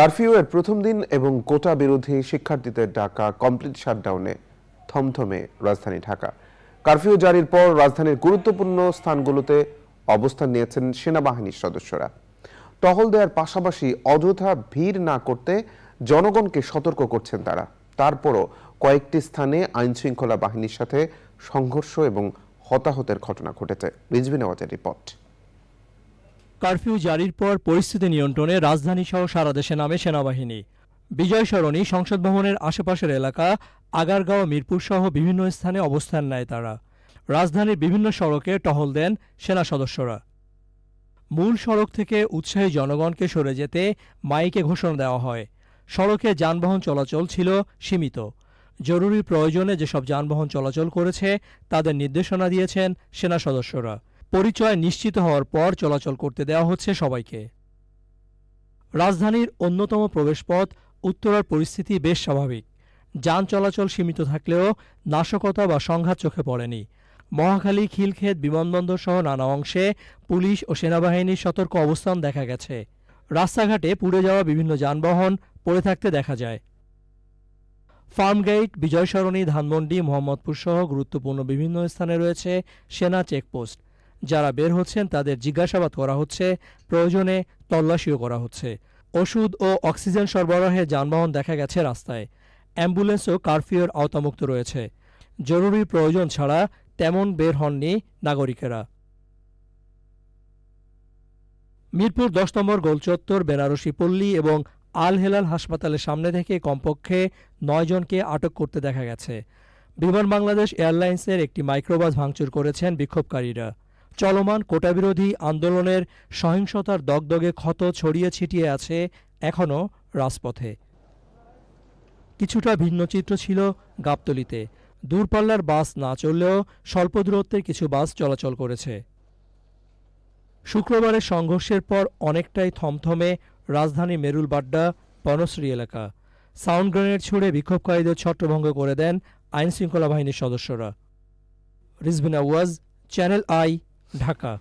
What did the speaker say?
কারফিউয়ের প্রথম দিন এবং কোটা বিরোধী শিক্ষার্থীদের ডাকা কমপ্লিট শাটডাউনে থমথমে রাজধানী ঢাকা। কারফিউ জারির পর রাজধানীর গুরুত্বপূর্ণ স্থানগুলোতে অবস্থান নিয়েছেন সেনাবাহিনীর সদস্যরা। টহল দেওয়ার পাশাপাশি অযথা ভিড় না করতে জনগণকে সতর্ক করছেন তারা। তারপরও কয়েকটি স্থানে আইনশৃঙ্খলা বাহিনীর সাথে সংঘর্ষ এবং হতাহতের ঘটনা ঘটেছে। রিজভি নেওয়াজের রিপোর্ট। কারফিউ জারির পর পরিস্থিতি নিয়ন্ত্রণে রাজধানী সহ সারা দেশে নামে সেনাবাহিনী। বিজয় সরণি সংসদ ভবনের আশেপাশের এলাকা, আগারগাঁও, মিরপুর সহ বিভিন্ন স্থানে অবস্থান নেয় তারা। রাজধানীর বিভিন্ন সড়কে টহল দেন সেনা সদস্যরা। মূল সড়ক থেকে উৎসাহী জনগণকে সরে যেতে মাইকে ঘোষণা দেওয়া হয়। সড়কে যানবাহন চলাচল ছিল সীমিত। জরুরি প্রয়োজনে যেসব যানবাহন চলাচল করেছে, তাদের নির্দেশনা দিয়েছেন সেনা সদস্যরা। পরিচয় নিশ্চিত হওয়ার পর চলাচল করতে দেওয়া হচ্ছে সবাইকে। রাজধানীর অন্যতম প্রবেশপথ, উত্তরার পরিস্থিতি বেশ স্বাভাবিক। যান চলাচল সীমিত থাকলেও নাশকতা বা সংঘাত চোখে পড়েনি। মহাখালী, খিলক্ষেত, বিমানবন্দর সহ নানা অংশে পুলিশ ও সেনাবাহিনীর সতর্ক অবস্থান দেখা গেছে। রাস্তাঘাটে পুড়ে যাওয়া বিভিন্ন যানবাহন পড়ে থাকতে দেখা যায়। ফার্মগেট বিজয় সরণি ধানমন্ডি, মোহাম্মদপুর সহ গুরুত্বপূর্ণ বিভিন্ন স্থানে রয়েছে সেনা চেকপোস্ট। যারা বের হচ্ছেন তাদের জিজ্ঞাসাবাদ করা হচ্ছে, প্রয়োজনে তল্লাশিও করা হচ্ছে। ওষুধ ও অক্সিজেন সরবরাহে যানবাহন দেখা গেছে রাস্তায়। অ্যাম্বুলেন্সও কারফিউর আওতামুক্ত রয়েছে। জরুরি প্রয়োজন ছাড়া তেমন বের হননি নাগরিকেরা। মিরপুর দশ নম্বর গোলচত্বর বেনারসি পল্লী এবং আল হেলাল হাসপাতালের সামনে থেকে কমপক্ষে নয় জনকে আটক করতে দেখা গেছে। বিমান বাংলাদেশ এয়ারলাইন্সের একটি মাইক্রোবাস ভাঙচুর করেছেন বিক্ষোভকারীরা। চলমান কোটাবিরোধী আন্দোলনের সহিংসতার দগদগে ক্ষত ছড়িয়ে ছিটিয়ে আছে এখনও রাজপথে। কিছুটা ভিন্ন চিত্র ছিল গাবতলিতে। দূরপাল্লার বাস না চললেও স্বল্প দূরত্বের কিছু বাস চলাচল করেছে। শুক্রবারের সংঘর্ষের পর অনেকটাই থমথমে রাজধানী মেরুলবাড্ডা বনশ্রী এলাকা। সাউন্ড গ্রেনেড ছুড়ে বিক্ষোভকারীদের ছত্রভঙ্গ করে দেন আইনশৃঙ্খলা বাহিনীর সদস্যরা। রিজবিনা ওয়াজ, চ্যানেল আই ঢাকা